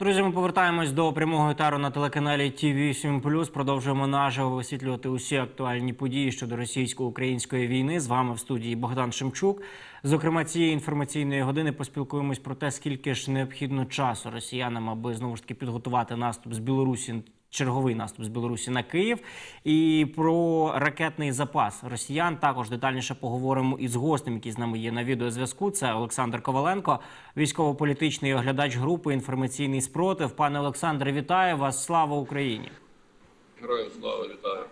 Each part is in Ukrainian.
Друзі, ми повертаємось до прямого етару на телеканалі ТВ 7 Продовжуємо наживо висвітлювати усі актуальні події щодо російсько-української війни. З вами в студії Богдан Шемчук. Зокрема, цієї інформаційної години поспілкуємось про те, скільки ж необхідно часу росіянам, аби знову ж таки підготувати наступ з Білорусі. Черговий наступ з Білорусі на Київ і про ракетний запас росіян також детальніше поговоримо із гостем, який з нами є на відеозв'язку. Це Олександр Коваленко, військово-політичний оглядач групи інформаційний спротив. Пане Олександре, вітаю вас! Слава Україні! Героям слава вітаю.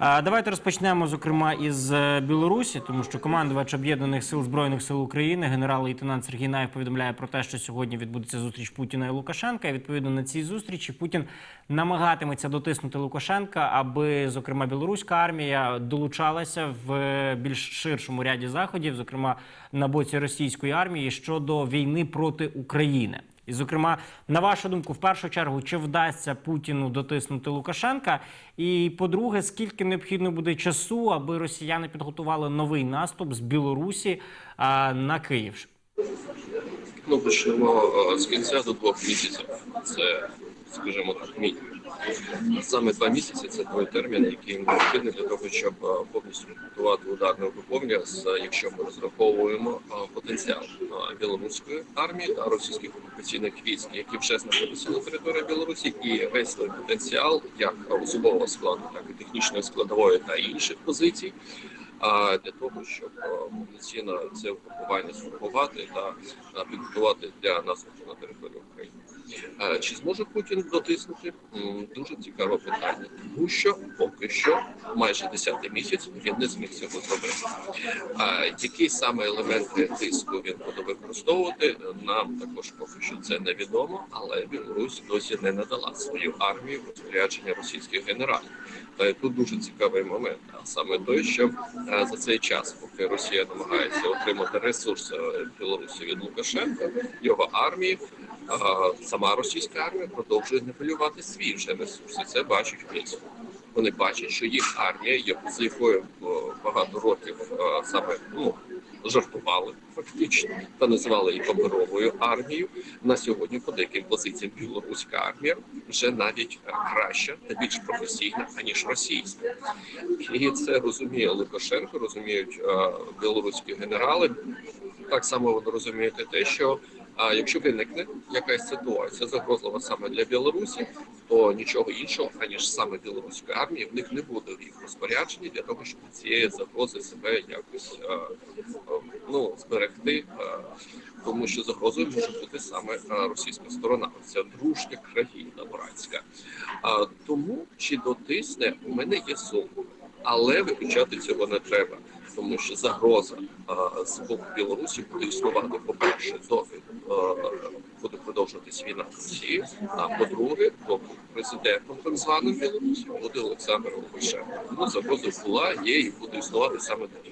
Давайте розпочнемо зокрема із е, Білорусі, тому що командувач об'єднаних сил збройних сил України, генерал-лейтенант Сергій Наєв повідомляє про те, що сьогодні відбудеться зустріч Путіна і Лукашенка. І відповідно на цій зустрічі Путін намагатиметься дотиснути Лукашенка, аби зокрема білоруська армія долучалася в е, більш ширшому ряді заходів, зокрема на боці російської армії щодо війни проти України. І, зокрема, на вашу думку, в першу чергу, чи вдасться Путіну дотиснути Лукашенка? І по-друге, скільки необхідно буде часу, аби росіяни підготували новий наступ з Білорусі а, на Київ? Ну, почнемо з кінця до двох місяців. Це, скажімо так, мінімум. Саме два місяці це той термін, який необхідний для того, щоб е, повністю підготувати ударне угруповання, з якщо ми розраховуємо е, потенціал е, білоруської армії та російських окупаційних військ, які вже знаходяться на території Білорусі, і весь той потенціал, як особового складу, так і технічної складової та інших позицій. А для того, щоб е, повноцінно це угрупування сформувати та е, підготувати для наступу на. Е, Чи зможе Путін дотиснути? Дуже цікаве питання, тому що поки що, майже 10 місяць, він не зміг цього зробити. А які саме елементи тиску він буде використовувати, нам також поки що це невідомо, але Білорусь досі не надала свою армію в розпорядження російських генералів. Та тут дуже цікавий момент, а саме той, що е, за цей час, поки Росія намагається отримати ресурси е, Білорусі від Лукашенка, його армії. Сама російська армія продовжує нивелювати свій вже ресурс. Це бачить Мінськ. Вони бачать, що їх армія, яку з якою багато років саме ну жартували фактично та називали її паперовою армією. На сьогодні по деяким позиціям білоруська армія вже навіть е, краща та більш професійна аніж російська. І це розуміє Лукашенко, розуміють е, білоруські генерали. Так само вони розуміють те, що а якщо виникне якась ситуація загрозлива саме для Білорусі, то нічого іншого аніж саме білоруської армії в них не буде в їх розпорядженні для того, щоб цієї загрози себе якось е, е, ну зберегти, е, тому що загрозою може бути саме російська сторона, ця дружня країна братська. Тому чи дотисне у мене є сумніви, але виключати цього не треба. Тому що загроза з боку Білорусі буде існувати, по-перше, доки буде продовжуватись війна з Росією, а по-друге, доки президентом так званим Білорусі буде Олександр Лукашенко. Тому загроза була, є і буде існувати саме тих.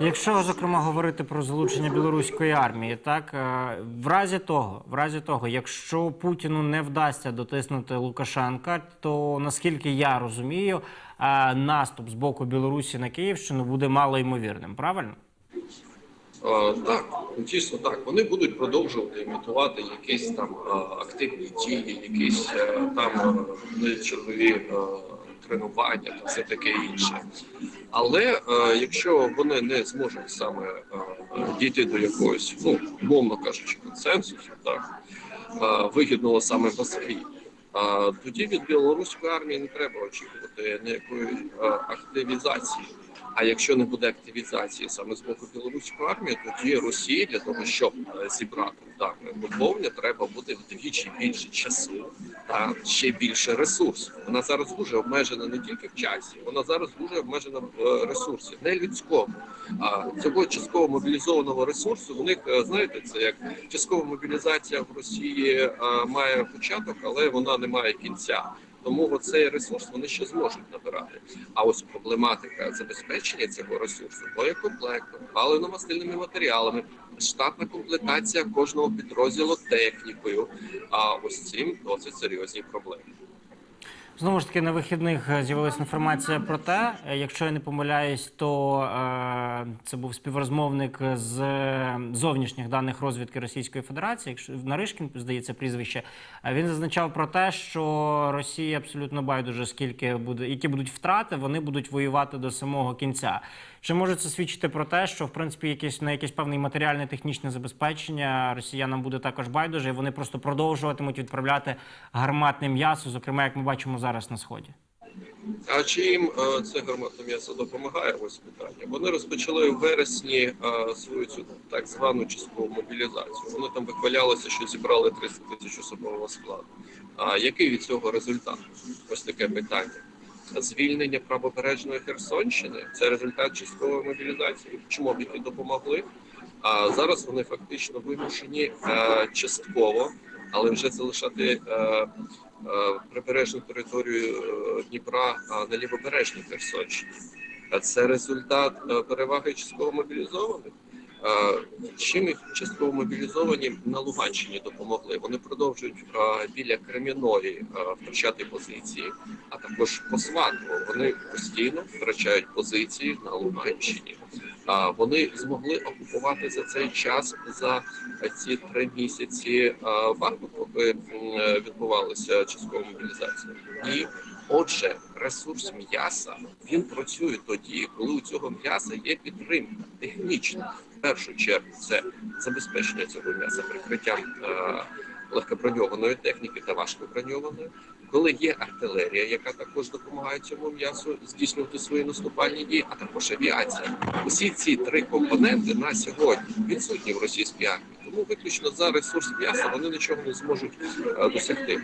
Якщо зокрема говорити про залучення білоруської армії, так е, в разі того, в разі того, якщо Путіну не вдасться дотиснути Лукашенка, то наскільки я розумію, е, наступ з боку Білорусі на Київщину буде мало ймовірним, правильно? А, Так, дійсно так. Вони будуть продовжувати імітувати якісь там а, активні дії, якісь е, там е, чергові е, тренування та все таке інше. Але е, якщо вони не зможуть саме е, дійти до якогось, ну мовно кажучи, консенсусу, так е, вигідного саме Москві. Тоді від білоруської армії не треба очікувати ніякої активізації. А якщо не буде активізації саме з боку білоруської армії, тоді Росії для того, щоб е, зібрати ударне поповнення, треба буде вдвічі більше часу та ще більше ресурсів. Вона зараз дуже обмежена не тільки в часі, вона зараз дуже обмежена в е, ресурсі, не людському. А цього частково мобілізованого ресурсу у них е, знаєте, це як часткова мобілізація в Росії має початок, але вона не має кінця. Тому оцей ресурс вони ще зможуть набирати. А ось проблематика забезпечення цього ресурсу боєкомплектом, паливно-мастильними матеріалами, штатна комплектація кожного підрозділу технікою. А ось цим досить серйозні проблеми. Знову ж таки, на вихідних е, з'явилася інформація про те, е, якщо я не помиляюсь, то е, це був співрозмовник з е, зовнішніх даних розвідки Російської Федерації, якщо Наришкін, здається, прізвище. Він зазначав про те, що Росії абсолютно байдуже, скільки буде, які будуть втрати, вони будуть воювати до самого кінця. Чи може це свідчити про те, що в принципі якесь на якесь певне матеріальне технічне забезпечення росіянам буде також байдуже, і вони просто продовжуватимуть відправляти гарматне м'ясо, зокрема, як ми бачимо зараз на сході? А чи їм е, це гарматне м'ясо допомагає? Ось питання. Вони розпочали в вересні е, свою цю так звану часткову мобілізацію. Вони там вихвалялися, що зібрали 300 тисяч особового складу. А який від цього результат? Ось таке питання. Звільнення правобережної Херсонщини це результат часткової мобілізації. Чому б які допомогли? А зараз вони фактично вимушені е, частково, але вже залишати е, е, прибережну територію е, Дніпра на лівобережній Херсонщині. Це результат переваги частково мобілізованих. Чим їх частково мобілізовані на Луганщині допомогли? Вони продовжують біля Кремінної е, втрачати позиції, а також по Сватову. Вони постійно втрачають позиції на Луганщині. Вони змогли окупувати за цей час за ці три місяці варто, поки відбувалася часткова мобілізація. І отже, ресурс м'яса він працює тоді, коли у цього м'яса є підтримка технічна. В першу чергу це забезпечення цього м'яса прикриттям е, легкоброньованої техніки та важкоброньованої. Коли є артилерія, яка також допомагає цьому м'ясу здійснювати свої наступальні дії, а також авіація. Усі ці три компоненти на сьогодні відсутні в російській армії. Тому виключно за ресурс м'яса вони нічого не зможуть е, досягти.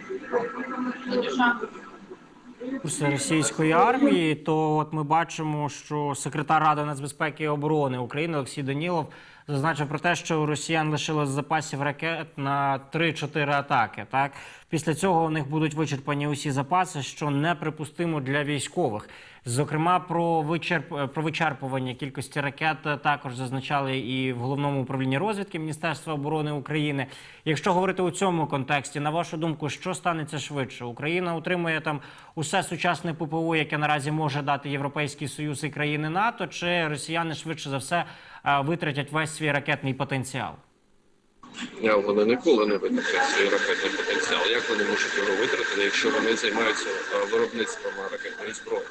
Російської армії, то от ми бачимо, що секретар Ради нацбезпеки і оборони України Олексій Данілов зазначив про те, що у росіян лишилось запасів ракет на 3-4 атаки. Так після цього у них будуть вичерпані усі запаси, що неприпустимо для військових. Зокрема, про вичерп про вичерпування кількості ракет також зазначали і в головному управлінні розвідки Міністерства оборони України. Якщо говорити у цьому контексті, на вашу думку, що станеться швидше? Україна утримує там усе сучасне ППО, яке наразі може дати Європейський Союз і країни НАТО, чи росіяни швидше за все витратять весь свій ракетний потенціал? Е, Вони ніколи не витратять свій ракетний потенціал. Як вони можуть його витратити, якщо вони займаються е, виробництвом ракетної зброї?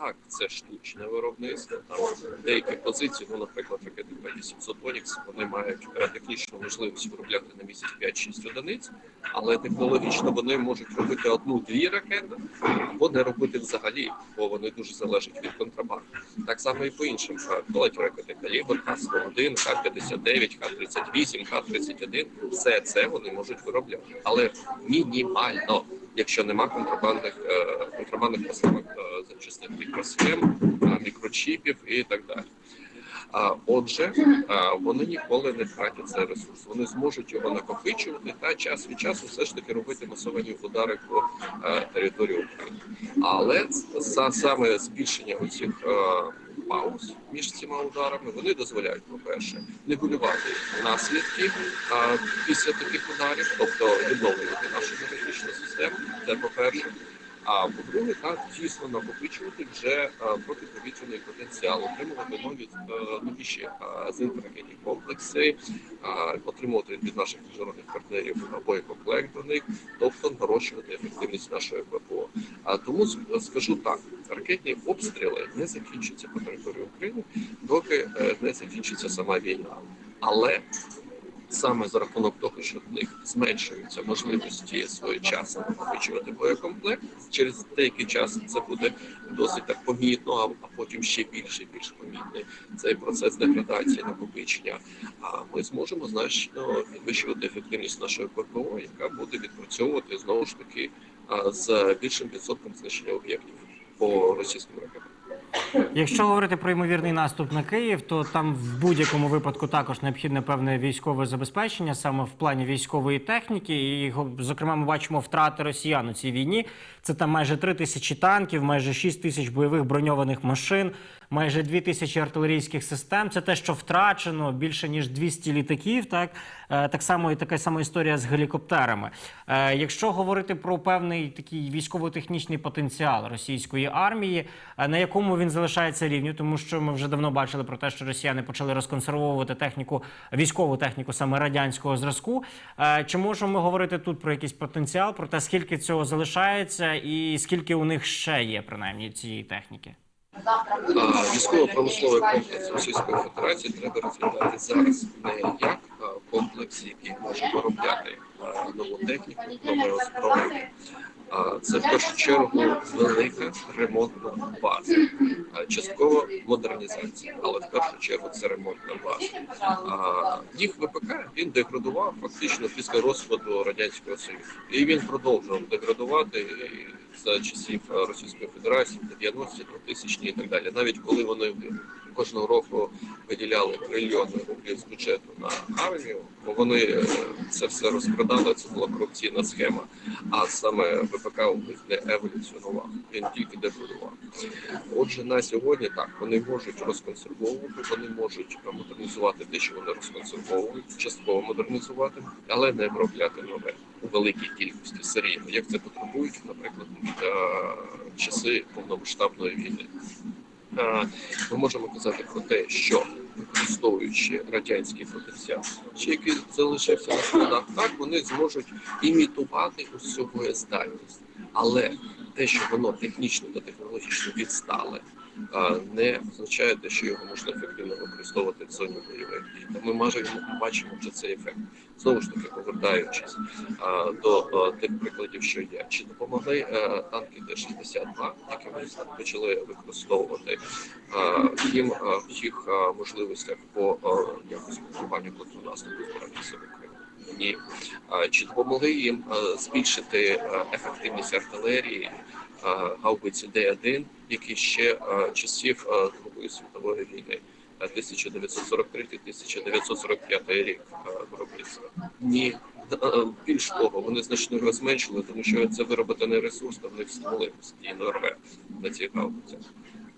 Так, це штучне виробництво. Там деякі позиції, ну, наприклад, ракети П-800 Онікс, вони мають е, технічну можливість виробляти на місяць 5-6 одиниць, але технологічно вони можуть робити одну-дві ракети або не робити взагалі, бо вони дуже залежать від контрабанди. Так само і по іншим колоть ракети калібр, Х-101, Х-59, Х-38, Х-31. Все це вони можуть виробляти, але мінімально, якщо нема контрабандних е, контрабандних поставок е, запчастин мікросхем, е, мікрочіпів і так далі. А отже, вони ніколи не втратять цей ресурс. Вони зможуть його накопичувати та час від часу все ж таки робити масовані удари по території України. Але за саме збільшення оцих пауз між цими ударами вони дозволяють, по-перше, нивелювати наслідки а, після таких ударів, тобто відновлювати нашу енергетичну систему. Це по-перше. А по-друге, так дійсно накопичувати вже е, протиповітряний потенціал, отримувати нові е, нові ще е, зенітно-ракетні комплекси, отримувати від наших міжнародних партнерів боєкомплект до них, тобто нарощувати ефективність нашої ППО. А тому скажу так: ракетні обстріли не закінчаться по території України, доки не закінчиться сама війна. Але саме за рахунок того, що в них зменшуються можливості своєчасно накопичувати боєкомплект. Через деякий час це буде досить так помітно, а, потім ще більше і більш помітний цей процес деградації накопичення. А ми зможемо значно підвищувати ефективність нашої ППО, яка буде відпрацьовувати знову ж таки з більшим відсотком знищення об'єктів по російським ракетам. Якщо говорити про ймовірний наступ на Київ, то там в будь-якому випадку також необхідне певне військове забезпечення, саме в плані військової техніки. І зокрема, ми бачимо втрати росіян у цій війні. Це там майже три тисячі танків, майже шість тисяч бойових броньованих машин, майже дві тисячі артилерійських систем. Це те, що втрачено більше ніж 200 літаків. Так Е, так само і така сама історія з гелікоптерами. Е, Якщо говорити про певний такий військово-технічний потенціал російської армії, е, на якому він залишається рівню, тому що ми вже давно бачили про те, що росіяни почали розконсервовувати техніку, військову техніку саме радянського зразку. Е, Чи можемо ми говорити тут про якийсь потенціал, про те, скільки цього залишається, і скільки у них ще є, принаймні, цієї техніки? А Військово-промисловий комплекс Російської Федерації треба розглядати зараз не як а, комплекс, який може виробляти нову техніку, нове озброєння. Це в першу чергу велика ремонтна база, частково модернізація, але в першу чергу це ремонтна база. Їх ВПК він деградував фактично після розпаду радянського союзу, і він продовжував деградувати за часів е, Російської Федерації, 90-ті, 2000 і так далі. Навіть коли вони кожного року виділяли трильйони рублів з бюджету на армію, бо вони е, це все розкрадали. Це була корупційна схема. А саме ВПК у них не еволюціонував, він тільки деградував. Отже, на сьогодні так вони можуть розконсервовувати, вони можуть е, модернізувати те, що вони розконсервовують, частково модернізувати, але не виробляти нове великій кількості серійно, як це потребують, наприклад, е, часи повномасштабної війни. Е, Ми можемо казати про те, що використовуючи радянський потенціал, чи який залишився на складах, так вони зможуть імітувати усю боєздатність. Але те, що воно технічно та технологічно відстале, не означає те, що його можна ефективно використовувати в зоні бойових дій. Ми майже бачимо вже цей ефект. Знову ж таки, повертаючись до тих прикладів, що є, чи допомогли е, танки Т-62, які ми почали використовувати їм в їх можливостях по якості блокуванню контрнаступу збройних сил України? Ні. Е, Чи допомогли їм збільшити е, ефективність артилерії гаубиці Д-1, які ще е, часів е, Другої світової війни? е, 1943-1945 рік е, виробництва. Ні, е, більш того, вони значно його зменшили, тому що це вироботений ресурс, та в них стали постійно рве на цій гаубицях.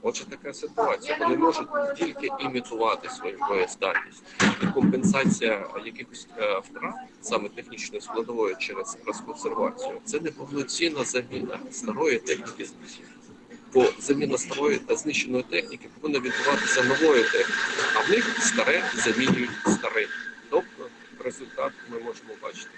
Отже, така ситуація. Вони можуть тільки імітувати свою боєздатність. Компенсація якихось е, втрат, саме технічної складової через розконсервацію, це не повноцінна заміна старої техніки. Бо заміна старої та знищеної техніки повинна відбуватися новою технікою, а в них старе замінюють старим. Тобто результат ми можемо бачити.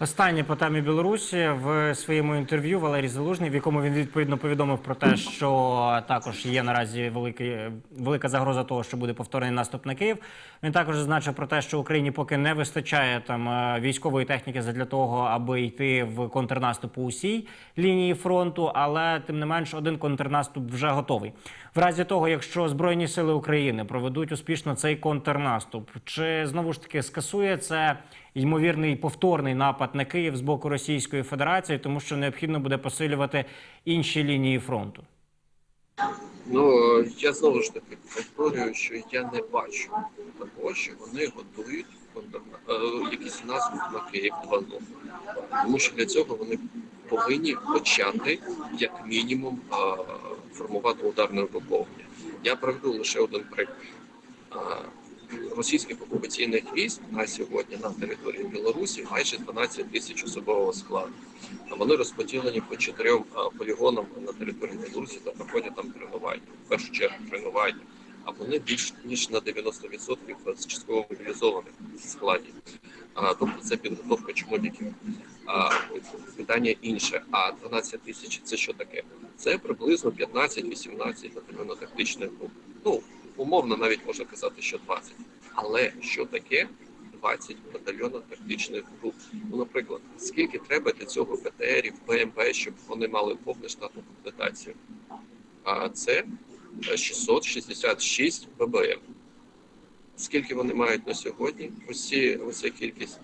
Останнє по темі Білорусі в своєму інтерв'ю Валерій Залужний, в якому він відповідно повідомив про те, що також є наразі великий, велика загроза того, що буде повторний наступ на Київ. Він також зазначив про те, що Україні поки не вистачає там е, військової техніки для того, аби йти в контрнаступ у усій лінії фронту, але тим не менш один контрнаступ вже готовий. В разі того, якщо Збройні сили України проведуть успішно цей контрнаступ, чи знову ж таки скасує це ймовірний повторний напад на Київ з боку Російської Федерації, тому що необхідно буде посилювати інші лінії фронту. Ну я знову ж таки повторюю, що я не бачу того, що вони готують е, якийсь наступ на Київ 2.0. Тому що для цього вони повинні почати як мінімум е, формувати ударне угруповання. Я приведу лише один приклад. Е, Російських окупаційних військ на сьогодні на території Білорусі майже 12 тисяч особового складу. Вони розподілені по чотирьом полігонам на території Білорусі та проходять там тренування. В першу чергу тренування. А вони більш ніж на 90% з частково мобілізованих складів. Тобто це підготовка чмодіків. А, питання інше. А 12 тисяч це що таке? Це приблизно 15-18 батальйонно-тактичних груп. Ну, умовно навіть можна казати, що 20. Але що таке 20 батальйонів тактичних груп? Ну, наприклад, скільки треба для цього БТРів, БМП, щоб вони мали повну штатну комплектацію? А це е, 666 ББМ. Скільки вони мають на сьогодні? Усі, уся кількість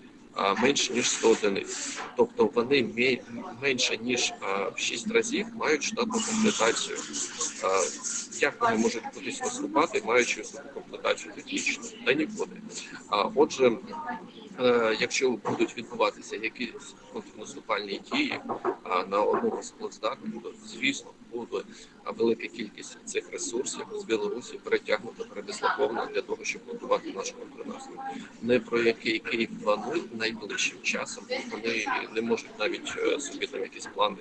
менше ніж 100 одиниць. Тобто вони менше ніж в 6 разів мають штатну комплектацію. Як вони можуть кудись виступати, маючи таку комплектацію технічну? Та нікуди. Отже, якщо будуть відбуватися якісь контрнаступальні дії на одному з плацдармів, то звісно буде велика кількість цих ресурсів з Білорусі перетягнута, передислокована для того, щоб готувати наш контрнаступ. Не про який Київ планує найближчим часом. Вони не можуть навіть е, собі там якісь плани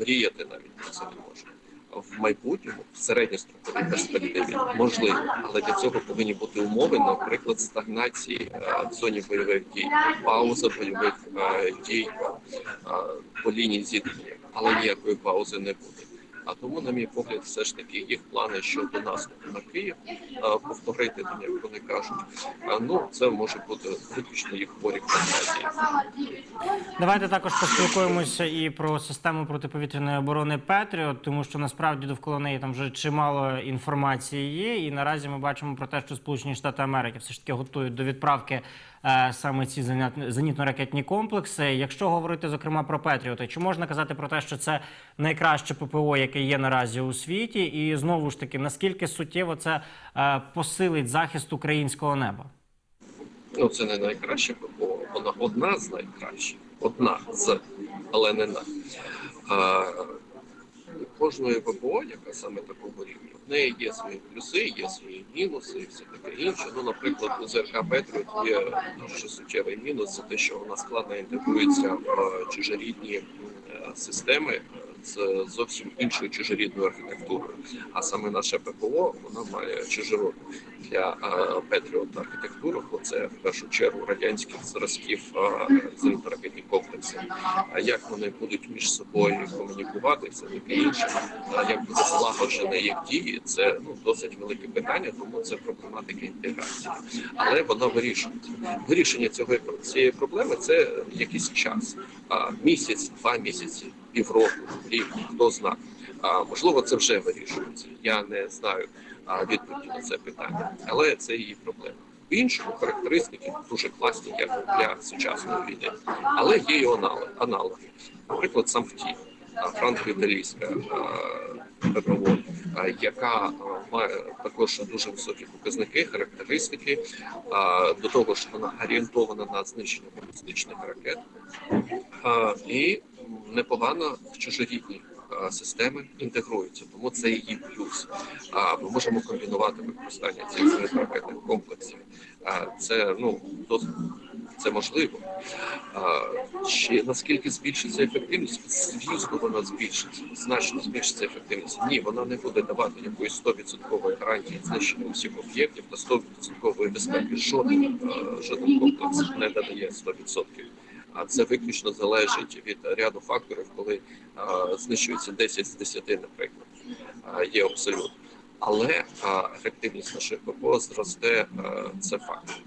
мріяти, навіть про це не можуть. В майбутньому, в середньостроковій перспективі, можливо, але для цього повинні бути умови, наприклад, стагнації е, в зоні бойових дій, пауза бойових е, дій е, по лінії зіткнення, але ніякої паузи не буде. А тому, на мій погляд, все ж таки їх плани щодо наступу на Київ е, повторити там, як вони кажуть. е, Ну це може бути виключно їх хворі фантазії. Давайте також поспілкуємося і про систему протиповітряної оборони Петріот, тому що насправді довкола неї там вже чимало інформації є. І наразі ми бачимо про те, що Сполучені Штати Америки все ж таки готують до відправки саме ці зенітно-ракетні комплекси. Якщо говорити зокрема про Петріоти, чи можна казати про те, що це найкраще ППО, яке є наразі у світі, і знову ж таки наскільки суттєво це е, посилить захист українського неба? Ну це не найкраще ППО, вона одна з найкращих, одна з, але не на. Кожної ППО, яка саме такого рівня, в неї є свої плюси, є свої мінуси і все таке інше. Ну, наприклад, у ЗРК Петріот є дуже суттєвий мінус, це те, що вона складно інтегрується в е, чужорідні е, системи з зовсім іншою чужорідною архітектурою. А саме наше ППО вона має чужородну для Петріот архітектуру, бо це в першу чергу радянських зразків е, зенітно-ракетні комплекси. А як вони будуть між собою комунікувати, це таке інше. Як буде злагоджено їх дії, це ну досить велике питання, тому це проблематика інтеграції. Але вона вирішується. Вирішення цього цієї проблеми це якийсь час, а місяць, два місяці, півроку, рік, хто зна. А можливо, це вже вирішується. Я не знаю відповіді на це питання, але це її проблема. В іншому характеристики дуже класні, як для сучасної війни, але є і аналоги. Наприклад, сам самфті, франко-італійська ППО, яка має також дуже високі показники, характеристики. До того ж, вона орієнтована на знищення балістичних ракет і непогано в чужорідні а, системи інтегрується, тому це її плюс. А ми можемо комбінувати використання цих зенітно-ракетних комплексів. Це ну досить це можливо. А, Чи наскільки збільшиться ефективність? Звісно, вона збільшиться, значно збільшиться ефективність. Ні, вона не буде давати якоїсь 100% гарантії знищення усіх об'єктів та 100% безпеки. Жоден, жоден комплекс не додає 100%. А це виключно залежить від ряду факторів, коли знищується 10 з 10, наприклад, є абсолютно. Але ефективність наших ППО зросте, це факт.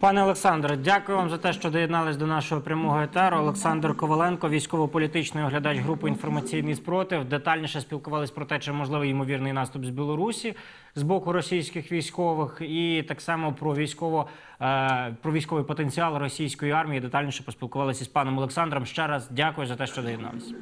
Пане Олександре, дякую вам за те, що доєднались до нашого прямого етеру. Олександр Коваленко, військово-політичний оглядач групи інформаційний спротив. Детальніше спілкувались про те, чи можливий ймовірний наступ з Білорусі з боку російських військових, і так само про військово е, про військовий потенціал російської армії. Детальніше поспілкувалися з паном Олександром. Ще раз дякую за те, що доєднались.